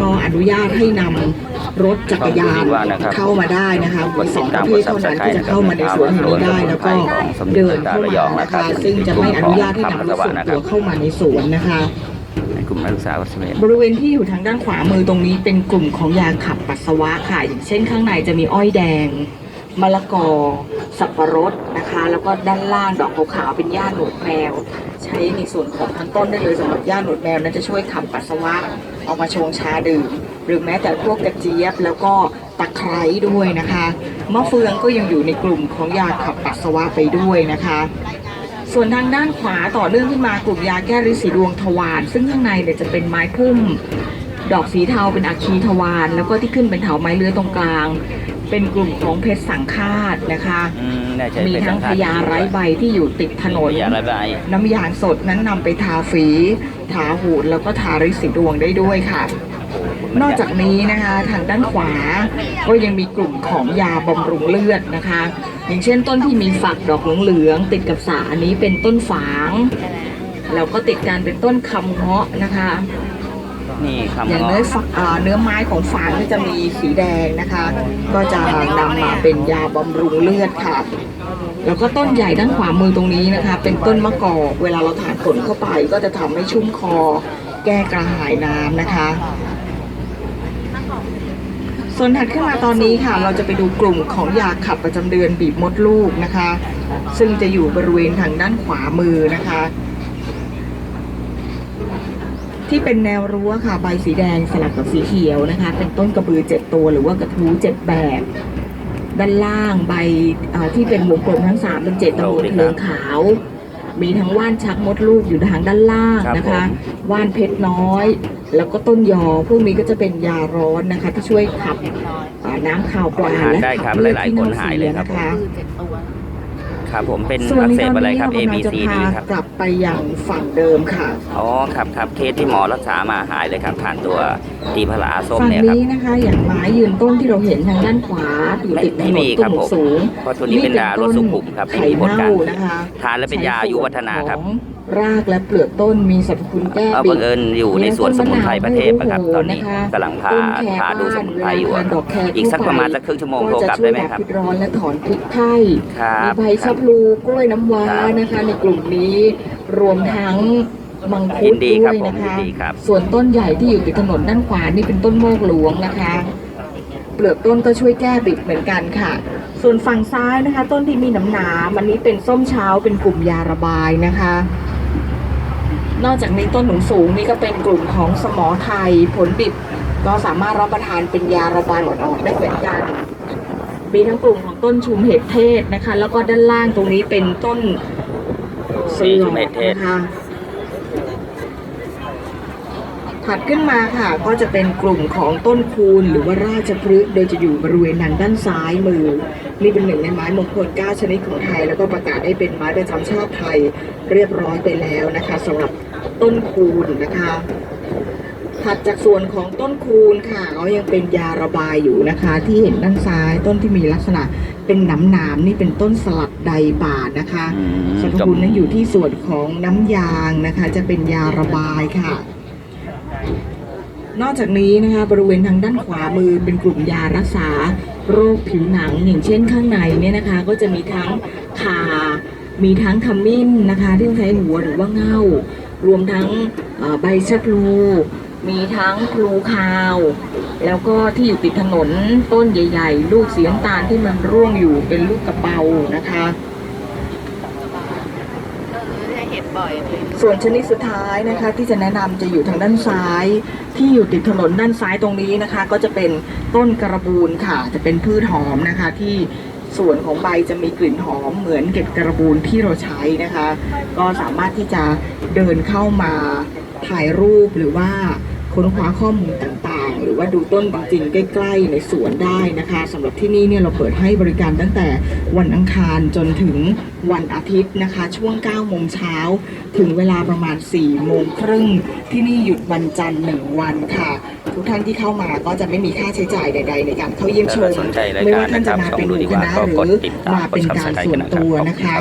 ก็อนุญาตให้นำรถจักรยานเข้ามาได้นะคะมีสองประเภทเท่านั้นที่จะเข้ามาในสวนแห่งนี้ได้แล้วก็เดินเข้ามานะคะซึ่งจะไม่อนุญาตให้นำรถส่วนตัวเข้ามาในสวนนะคะ ในกลุ่มนักศึกษาวัดเสม็ด บริเวณที่อยู่ทางด้านขวามือตรงนี้เป็นกลุ่มของยาขับปัสสาวะค่ะ อย่างเช่นข้างในจะมีอ้อยแดง มะละกอ สับปะรดนะคะ แล้วก็ด้านล่างดอกขาวๆเป็นหญ้าหนวดแมว ใช้ในส่วนของทั้งต้นได้เลยสำหรับหญ้าหนวดแมวนั้นจะช่วยขับปัสสาวะ เอามาชงชาดื่ม หรือแม้แต่พวกกระเจี๊ยบแล้วก็ตะไคร้ด้วยนะคะมะเฟืองก็ยังอยู่ในกลุ่มของยาขับปัสสาวะไปด้วยนะคะ ส่วนทางด้านขวาต่อเรื่องขึ้นมากลุ่มยาแก้ฤทธิ์สีดวงทวารซึ่งข้างในเนี่ยจะเป็นไม้พุ่ม ดอกสีเทาเป็นอัคคีทวารแล้วก็ที่ขึ้นเป็นเถาไม้เลื้อยตรงกลาง เป็นกลุ่มของเพชรสังฆาตนะคะ อืมน่าจะมีเป็นทั้งสัพฆทญาไร้ใบที่อยู่ติดถนน พญาไร้ใบ น้ำยางสดนั้นนำไปทาฝี ทาหูดแล้วก็ทาฤทธิ์สีดวงได้ด้วยค่ะ นอกจากนี้นะคะทางด้านขวาก็ยังมีกลุ่มของยาบำรุงเลือดนะคะ อย่างเช่นต้นที่มีฝักดอกเหลืองๆติดกับสาอันนี้เป็นต้นฝาง แล้วก็ติดกันเป็นต้นคำเงาะนะคะ นี่คำอย่างเงาะเนื้อฝักอ่าเนื้อไม้ของฝางก็จะมีสีแดงนะคะ ก็จะนำมาเป็นยาบำรุงเลือดค่ะ แล้วก็ต้นใหญ่ด้านขวามือตรงนี้นะคะ เป็นต้นมะกอกเวลาเราทานผลเข้าไปก็จะทำให้ชุ่มคอ แก้กระหายน้ำนะคะส่วนถัดขึ้นมาตอนนี้ค่ะ เราจะไปดูกลุ่มของยาขับประจำเดือนบีบมดลูกนะคะ ซึ่งจะอยู่บริเวณทางด้านขวามือนะคะ ที่เป็นแนวรั้วค่ะ ใบสีแดงสลับกับสีเขียวนะคะ เป็นต้นกระบือเจ็ดตัวหรือว่ากระทู้เจ็ดแบบ ด้านล่างใบเอ่อที่เป็นวงกลมทั้งสามเป็นเจ็ดตะโกนเพลิงขาว มีทั้งว่านชักมดลูกอยู่ทางด้านล่างนะคะ ว่านเพชรน้อย แล้วก็ต้นยอพวกนี้ก็จะเป็นยาร้อนนะคะ ที่ช่วยขับเอ่อน้ำข่าวปลาและได้คขัรับบเลือดหลายที่ๆคนเน่าหายเสีเลยยครับนะคะ ครับผมเป็นส่วนอักในเสตบอนอะไรนี้ครัเราบ A กำลั B งจะ C พา D ครับกลับไปอย่างฝั่งเดิมค่ะ อ๋อครับครับเคสที่หมอรักษามาหายเลยครับทานตัวตีพลาส้มฝั่งเนี่ยครับ นี้นะคะ อย่างไม้ยืนต้นที่เราเห็นทางด้านขวาอยู่ติดถไม่นมีนครัตุ่บมผม สูงเพราะตัวนี้เป็นยาลดสุขุมครับไม่ไข่มีผลเน่าการนะคะทานแล้วเป็นยาอายุวัฒนาครับของ รากและเปลือกต้นมีสรรพคุณแก้เอาบิบัดงเอิญอยู่ในสวนสมุนไพรประเทศนะครับ ตอนนี้นะคะกำลังพาต้นแคพาดูสมุนไพรอยู่เวลาอะทานดอกแคอีกสักประมาณสักครึ่งชั่วโมงโทรกลับได้ไหมครับก็จะช่วยดัพิษร้อนและถอนพิษไข้ครับมีใบชะพลูกล้วยน้ำว้าครับนะคะ ในกลุ่มนี้รวมทั้งมังคุยิดนดีด้ครัวบยผมนะคะยินดีครับส่วนต้นใหญ่ที่อยู่ติดถนนด้านขวานี่เป็นต้นโมกหลวงนะคะ เปลือกต้นก็ช่วยแก้บิดเหมือนกันค่ะ ส่วนฝั่งซ้ายนะคะ ต้นที่มีหนำหนามันนี้เป็นส้มเช้าเป็นกลุ่มยาระบายนะคะ นอกจากนี้ต้นหนุนสูงนี่ก็เป็นกลุ่มของสมอไทยผลดิบก็สามารถรับประทานเป็นยาระบายอ่อนๆได้เหมือนกันมีทั้งกลุ่มของต้นชุมเห็ดเทศนะคะ แล้วก็ด้านล่างตรงนี้เป็นต้นเสือชุมเห็ดเทศนะคะถัดขึ้นมาค่ะ ก็จะเป็นกลุ่มของต้นคูณหรือว่าราชพฤกษ์โดยจะอยู่บริเวณทางด้านซ้ายมือ นี่เป็นหนึ่งในไม้มงคล9ชนิดของไทย แล้วก็ประกาศให้เป็นไม้ประจำชาติไทยเรียบร้อยไปแล้วนะคะสำหรับ ต้นคูณนะคะ ถัดจากส่วนของต้นคูณค่ะก็ยังเป็นยาระบายอยู่นะคะ ที่เห็นด้านซ้ายต้นที่มีลักษณะเป็นหนามหนามๆนี่เป็นต้นสลัดใดป่านะคะอืมสรรพคุณนั้นอยู่ที่ส่วนของน้ำยางนะคะ จะเป็นยาระบายค่ะนอกจากนี้นะคะบริเวณทางด้านขวามือเป็นกลุ่มยารักษาโรคผิวหนังอย่างเช่นข้างในเนี่ยนะคะ ก็จะมีทั้งข่ามีทั้งขมิ้นนะคะ ที่ต้องใช้หัวหรือว่าเง่า รวมทั้งใบชะพลูมีทั้งพลูคาว แล้วก็ที่อยู่ติดถนนต้นใหญ่ ๆ ลูกสีน้ำตาลที่มันร่วงอยู่เป็นลูกกระเบานะคะส่วนชนิดสุดท้ายนะคะ ที่จะแนะนำจะอยู่ทางด้านซ้าย ที่อยู่ติดถนนด้านซ้ายตรงนี้นะคะ ก็จะเป็นต้นกระบูนค่ะ จะเป็นพืชหอมนะคะที่ ส่วนของใบจะมีกลิ่นหอมเหมือนเก็ดกระบูลที่เราใช้นะคะ ก็สามารถที่จะเดินเข้ามาถ่ายรูปหรือว่าค้นคว้าข้อมูลต่างๆ หรือว่าดูต้นจริงๆใกล้ๆในสวนได้นะคะสำหรับที่นี่เนี่ยเราเปิดให้บริการตั้งแต่วันอังคารจนถึงวันอาทิตย์นะคะ ช่วง9โมงเช้าถึงเวลาประมาณ4โมงครึ่งที่นี่หยุดวันจันทร์หนึ่งวันค่ะ ทุกท่านที่เข้ามาก็จะไม่มีค่าใช้จ่ายใด ๆ ในการเข้าเยี่ยมชมถ้าสนใจรายการไม่ว่าท่านจะมานะครับเป็นหมู่คณะช่องหดูดีกว่ารือก็กดมาติดตามเป็นการส่วนตัวนะคะ